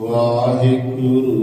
ਵਾਹਿਗੁਰੂ।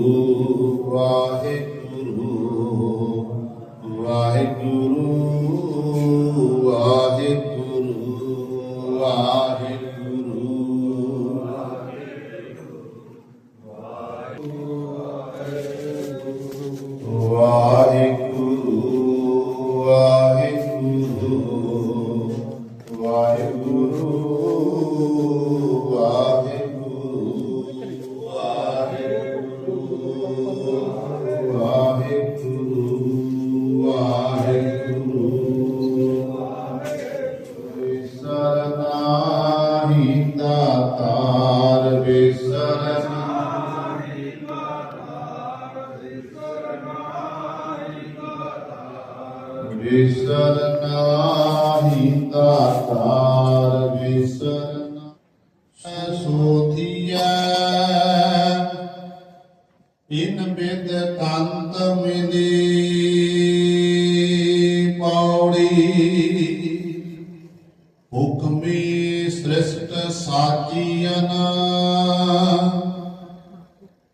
ਵਿਸਰਨਾਹੀ ਦਾਤਾਰ ਵਿਸਰਨਾ ਸੋਧੀਐ ਇਨ ਬਿਦ ਕੰਤ ਮਿਲੀ ਪੌੜੀ। ਹੁਕਮੀ ਸ੍ਰਿਸ਼ਟ ਸਾਜੀਨ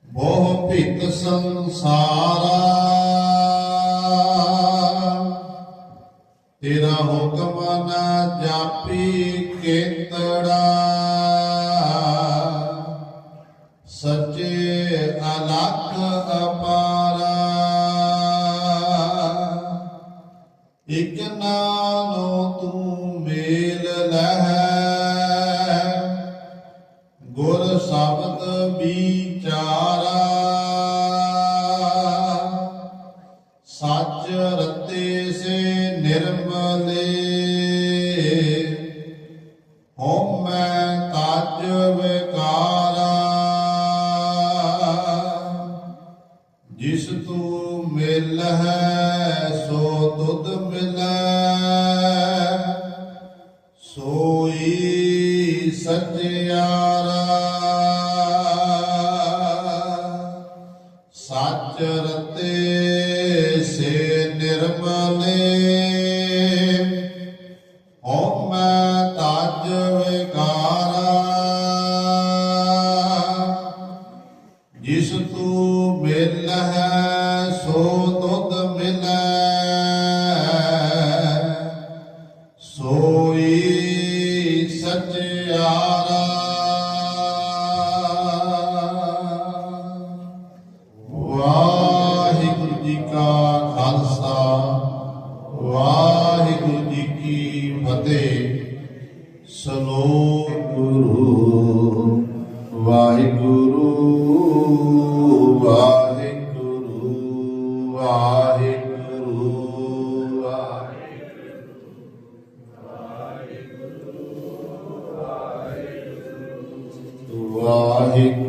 ਬਹੁ ਭਿਤ ਸੰਸਾਰਾ। ਹੁਕਮ ਨਾ ਜਾਪੀ ਕੇਤੜਾ। ਰਤੇ ਸੇ ਨਿਰਮਲੇ ਹਉਮੈ ਤਜ ਵਿਕਾਰਾ। ਜਿਸ ਤੂੰ ਮਿਲ ਹੈ ਸੋ ਦੁੱਧ ਮਿਲੈ। ਸੋਈ ਸਚਿਆਰਾ ਸੋਈ ਸਚਿਆਰਾ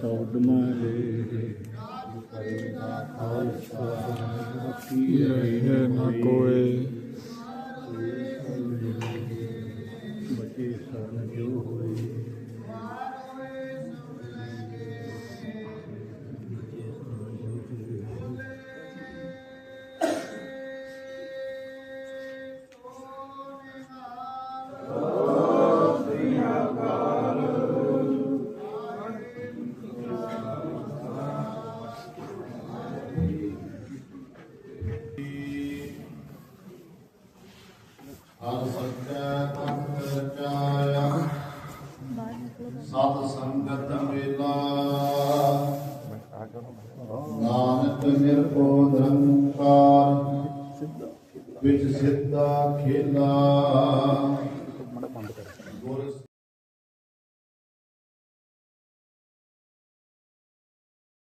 ਸ਼ਬਦ ਮਾਰੇ। ਖਾਲਸਾ ਕੀ ਹੈ ਨਾ ਕੋਏ। ਬਚੇ ਸਰਨ ਜੋ ਹਰ ਸੱਚਾ ਤਖਤ ਰਚਾਇਆ ਸਤ ਸੰਗਤ ਮੇਲਾ। ਨਾਨਕ ਨਿਰਭਉ ਨਿਰੰਕਾਰ ਵਿੱਚ ਸਿੱਧਾ ਖੇਲਾ।